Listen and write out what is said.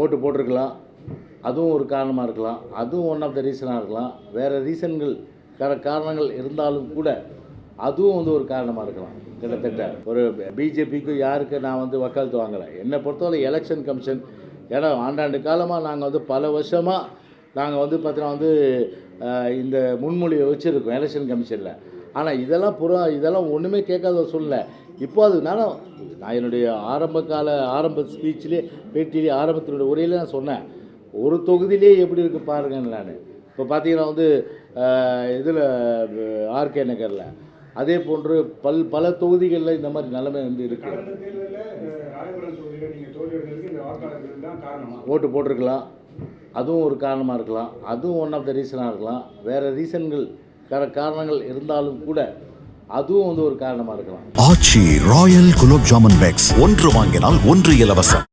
ஓட்டு போட்டிருக்கலாம். அதுவும் ஒரு காரணமாக இருக்கலாம். அதுவும் ஒன் ஆஃப் த ரீசனாக இருக்கலாம். வேறு ரீசன்கள் வேறு காரணங்கள் இருந்தாலும் கூட அதுவும் வந்து ஒரு காரணமாக இருக்கலாம். கிட்டத்தட்ட. ஒரு பிஜேபிக்கு யாருக்கு நான் வந்து வக்காலத்து வாங்கலை? என்னை பொறுத்தவரை எலெக்ஷன் கமிஷன் ஏன்னா ஆண்டாண்டு காலமாக நாங்கள் வந்து பல வருஷமாக நாங்கள் வந்து பார்த்தீங்கன்னா வந்து இந்த முன்மொழியை வச்சுருக்கோம் எலெக்ஷன் கமிஷனில் ஆனால் இதெல்லாம் புறா இதெல்லாம் ஒன்றுமே கேட்காத ஒரு சூழ்நிலை. இப்போ அதனால என்னுடைய ஆரம்ப கால ஆரம்ப ஸ்பீச்சிலே பேட்டியிலே ஆரம்பத்தினுடைய உரையிலே நான் சொன்னேன். ஒரு தொகுதியிலே எப்படி இருக்கு பாருங்கன்னு நான். இப்போ பார்த்தீங்கன்னா வந்து இதில் ஆர்கே நகரில். அதே போன்று பல் பல தொகுதிகளில் இந்த மாதிரி நிலைமை வந்து இருக்குது ஓட்டு போட்டிருக்கலாம். அதுவும் ஒரு காரணமாக இருக்கலாம். அதுவும் ஒன் ஆஃப் த ரீசனாக இருக்கலாம். வேறு ரீசன்கள் வேறு காரணங்கள் இருந்தாலும் கூட அதுவும் வந்து ஒரு காரணமாக இருக்கலாம். ஆச்சி ராயல் குலோப் ஜாமுன் பேக்ஸ் ஒன்று வாங்கினால் ஒன்று இலவசம்.